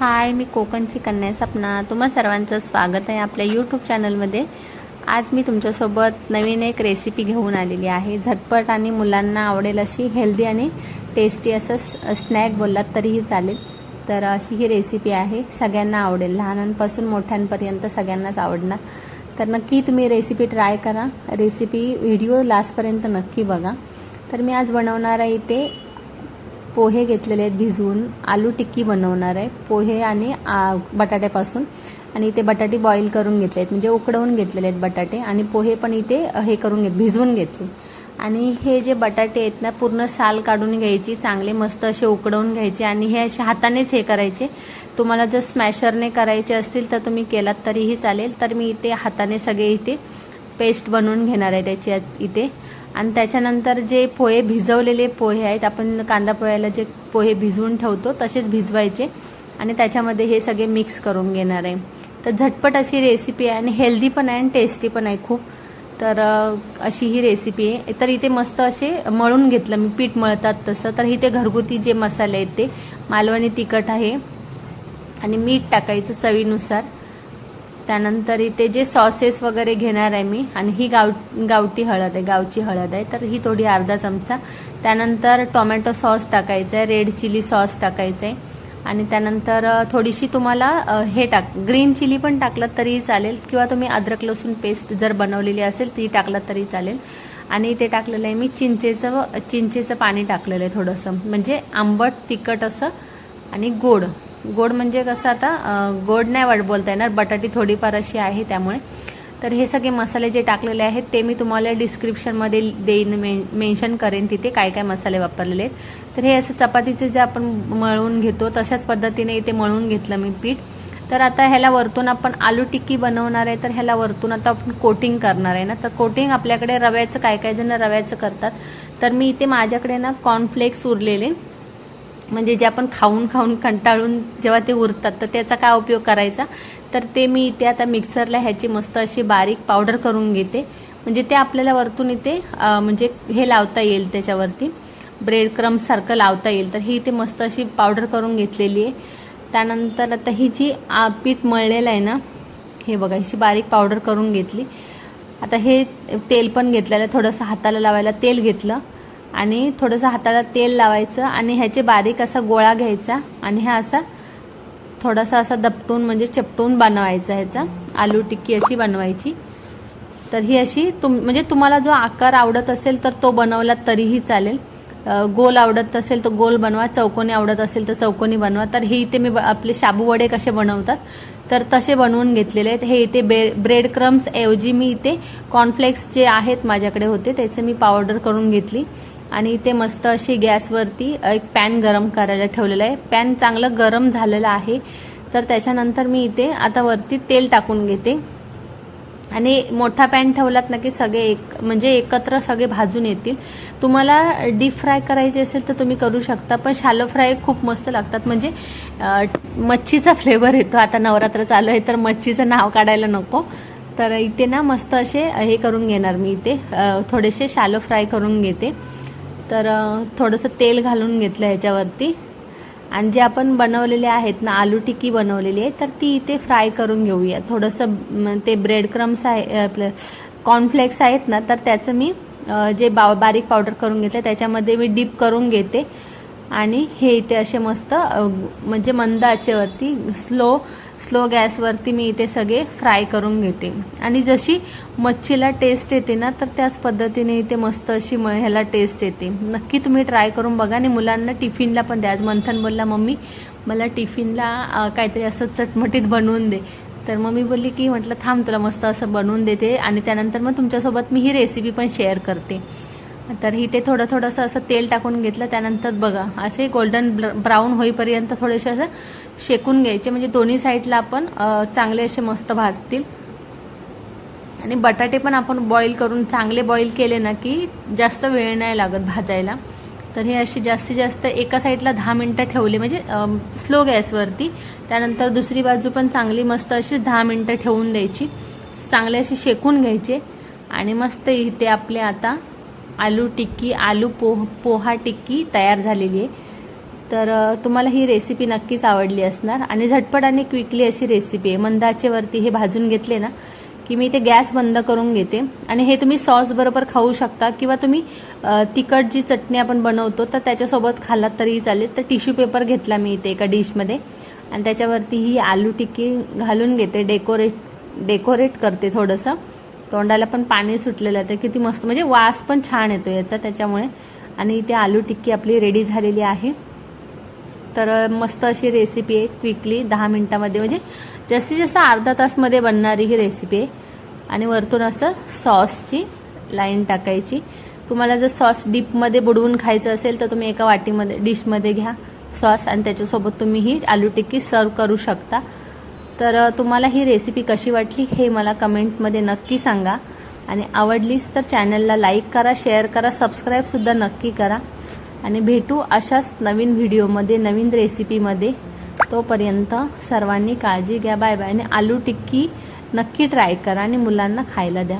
हाय मी कोकणची कन्या सपना. तुम्हा सर्वांचं स्वागत आहे आपल्या यूट्यूब चॅनलमध्ये आज मी तुमच्यासोबत नवीन एक रेसिपी घेऊन आलेली आहे. झटपट आणि मुलांना आवडेल अशी हेल्दी आणि टेस्टी असं स्नॅक बोललात तरीही चालेल. तर अशी ही रेसिपी आहे. सगळ्यांना आवडेल. लहानांपासून मोठ्यांपर्यंत सगळ्यांनाच आवडणार. तर नक्की तुम्ही रेसिपी ट्राय करा. रेसिपी व्हिडिओ लास्टपर्यंत नक्की बघा. तर मी आज बनवणार आहे इथे पोहे घेतलेले आहेत भिजवून. आलू टिक्की बनवणार आहे. पोहे आणि बटाट्यापासून. आणि इथे बटाटे बॉईल करून घेतले आहेत म्हणजे उकडवून घेतलेले आहेत बटाटे. आणि पोहे पण इथे हे करून घेत भिजवून घेतले. आणि हे जे बटाटे आहेत ना पूर्ण साल काढून घ्यायची चांगले मस्त असे उकडवून घ्यायचे. आणि हे असे हातानेच हे करायचे. तुम्हाला जर स्मॅशरने करायचे असतील तर तुम्ही केलात तरीही चालेल. तर मी इथे हाताने सगळे इथे पेस्ट बनवून घेणार आहे त्याची इथे. आणि त्याच्यानंतर जे पोहे भिजवलेले पोहे आहेत आपण कांदा पोह्याला जे पोहे भिजवून ठेवतो तसेच भिजवायचे. आणि त्याच्यामध्ये हे सगळे मिक्स करून घेणार आहे. तर झटपट अशी रेसिपी आहे आणि हेल्दी पण आहे आणि टेस्टी पण आहे खूप. तर अशी ही रेसिपी आहे. तर इथे मस्त असे मळून घेतलं मी पीठ मळतात तसं. तर इथे घरगुती जे मसाले आहेत ते मालवणी तिखट आहे. आणि मीठ टाकायचं चवीनुसार. त्यानंतर इथे जे सॉसेस वगैरे घेणार आहे मी आणि ही गाव गावठी हळद आहे गावची हळद आहे तर ही थोडी अर्धा चमचा. त्यानंतर टोमॅटो सॉस टाकायचं आहे रेड चिली सॉस टाकायचं आहे. आणि त्यानंतर थोडीशी तुम्हाला हे टाक ग्रीन चिली पण टाकलं तरीही चालेल किंवा तुम्ही अद्रक लसूण पेस्ट जर बनवलेली असेल ती टाकलं तरी चालेल. आणि इथे टाकलेलं आहे मी चिंचेचं चिंचेचं पाणी टाकलेलं आहे थोडंसं. म्हणजे आंबट तिखट असं आणि गोड. गोड म्हणजे कसं आता गोड नाही वाट बोलता येणार बटाटी थोडीफार अशी आहे त्यामुळे. तर हे सगळे मसाले जे टाकलेले आहेत ते मी तुम्हाला डिस्क्रिप्शनमध्ये देईन मेन मेन्शन करेन तिथे काय काय मसाले वापरलेले आहेत. तर हे असं चपातीचे जे आपण मळून घेतो तशाच पद्धतीने इथे मळून घेतलं मी पीठ. तर आता ह्याला वरतून आपण आलू टिक्की बनवणार आहे तर ह्याला वरतून आता आपण कोटिंग करणार आहे ना. तर कोटिंग आपल्याकडे रव्याचं काय काय जण रव्याचं करतात. तर मी इथे माझ्याकडे ना कॉर्नफ्लेक्स उरलेले. म्हणजे जे आपण खाऊन खाऊन कंटाळून जेव्हा ते उरतात तर त्याचा काय उपयोग करायचा? तर ते मी इथे आता मिक्सरला ह्याची मस्त अशी बारीक पावडर करून घेते. म्हणजे ते आपल्याला वरतून इथे म्हणजे हे लावता येईल त्याच्यावरती. ब्रेड क्रम सारखं लावता येईल. तर ही इथे मस्त अशी पावडर करून घेतलेली आहे. त्यानंतर आता ही जी पीठ मळलेलं आहे ना हे बघा ही बारीक पावडर करून घेतली. आता हे तेल पण घेतलेलं आहे. थोडंसं हाताला लावायला तेल घेतलं. आणि थोडंसं हाताला तेल लावायचं आणि ह्याचे बारीक असा गोळा घ्यायचा आणि हा असा थोडासा असा दपटून म्हणजे चपटून बनवायचा ह्याचा. आलू टिक्की अशी बनवायची. तर ही अशी तुम म्हणजे तुम्हाला जो आकार आवडत असेल तर तो बनवला तरीही चालेल. गोल आवडत असेल तर गोल बनवा चौकोनी आवडत असेल तर चौकोनी बनवा. तर हे इथे मी ब- आपले शाबू वडे कसे बनवतात तर तसे बनवून घेतलेले आहेत. हे इथे बे ब्रेड क्रम्स ऐवजी मी इथे कॉर्नफ्लेक्स जे आहेत माझ्याकडे होते त्याचे मी पावडर करून घेतली. आणि इथे मस्त अशी गॅसवरती एक पॅन गरम करायला ठेवलेलं आहे. पॅन चांगलं गरम झालेलं आहे. तर त्याच्यानंतर मी इथे आता वरती तेल टाकून घेते. आणि मोठा पॅन ठेवलात ना की सगळे एक म्हणजे एकत्र सगळे भाजून येतील. तुम्हाला डीप फ्राय करायचे असेल तर तुम्ही करू शकता पण शालो फ्राय खूप मस्त लागतात. म्हणजे मच्छीचा फ्लेवर येतो. आता नवरात्र चालू आहे तर मच्छीचं नाव काढायला नको. तर इथे ना मस्त असे हे करून घेणार मी इथे. थोडेसे शालो फ्राय करून घेते. तर थोडंसं तेल घालून घेतलं ह्याच्यावरती. आणि जे आपण बनवलेले आहेत ना आलू टिक्की बनवलेली आहे तर ती इथे फ्राय करून घेऊया. थोडंसं ते ब्रेड क्रम्स आहे आपलं कॉर्नफ्लेक्स आहेत ना तर त्याचं मी जे बा बारीक पावडर करून घेतलं त्याच्यामध्ये मी डीप करून घेते. आणि हे इथे असे मस्त म्हणजे मंद आचेवरती स्लो स्लो गॅसवरती मी इथे सगळे फ्राय करून घेते. आणि जशी मच्छीला टेस्ट येते ना तर त्याच पद्धतीने इथे मस्त अशी म ह्याला टेस्ट येते. नक्की तुम्ही ट्राय करून बघा आणि मुलांना टिफिनला पण द्या. आज मंथन बोलला मम्मी मला टिफिनला काहीतरी असं चटमटीत बनवून दे. तर मग मी बोलली की म्हटलं थांब तुला मस्त असं बनवून देते आणि त्यानंतर मग तुमच्यासोबत मी ही रेसिपी पण शेअर करते. तर इथे थोडं थोडंसं असं तेल टाकून घेतलं. त्यानंतर बघा असे गोल्डन ब्राऊन होईपर्यंत थोडेसे असं शेकून घ्यायचे. म्हणजे दोन्ही साईडला आपण चांगले असे मस्त भाजतील. आणि बटाटे पण आपण बॉईल करून चांगले बॉईल केले ना की जास्त वेळ नाही लागत भाजायला. तर हे अशी जास्तीत जास्त एका साईडला दहा मिनटं ठेवले. म्हणजे स्लो गॅसवरती त्यानंतर दुसरी बाजू पण चांगली मस्त अशी दहा मिनटं ठेवून द्यायची. चांगले असे शेकून घ्यायचे. आणि मस्त इथे आपले आता आलू टिक्की आलू पोह पोहा टिक्की तयार झालेली आहे. तर तुम्हाला ही रेसिपी नक्कीच आवडली असणार. आणि झटपट आणि क्विकली अशी रेसिपी आहे. मंदाचेवरती हे भाजून घेतले ना की मी ते गॅस बंद करून घेते. आणि हे तुम्ही सॉस बरोबर खाऊ शकता. किंवा तुम्ही तिखट जी चटणी आपण बनवतो तर त्याच्यासोबत खाल्लात तरीही चालेल. तर टिश्यू पेपर घेतला मी इथे एका डिशमध्ये आणि त्याच्यावरती ही आलू टिक्की घालून घेते. डेकोरेट डेकोरेट करते थोडंसं. तोंडाला पण पाणी सुटलेलं आहे. किती मस्त म्हणजे वास पण छान येतो याचा त्याच्यामुळे. आणि इथे आलू टिक्की आपली रेडी झालेली आहे. तर मस्त अशी रेसिपी आहे क्विकली दहा मिनटामध्ये. म्हणजे जास्तीत जास्त अर्धा तासमध्ये बनणारी ही रेसिपी आहे आणि वरतून असं सॉसची लाईन टाकायची. तुम्हाला जर सॉस डीपमध्ये बुडवून खायचं असेल तर तुम्ही एका वाटीमध्ये डिशमध्ये घ्या सॉस आणि त्याच्यासोबत तुम्ही ही आलू टिक्की सर्व करू शकता. तर तुम्हाला ही रेसिपी कशी वाटली हे मला कमेंटमध्ये नक्की सांगा. आणि आवडलीच तर चॅनलला लाईक करा शेअर करा सबस्क्राईबसुद्धा नक्की करा. आणि भेटू अशाच नवीन व्हिडिओमध्ये नवीन रेसिपीमध्ये. तोपर्यंत सर्वांनी काळजी घ्या. Bye bye. आणि आलू टिक्की नक्की ट्राय करा आणि मुलांना खायला द्या.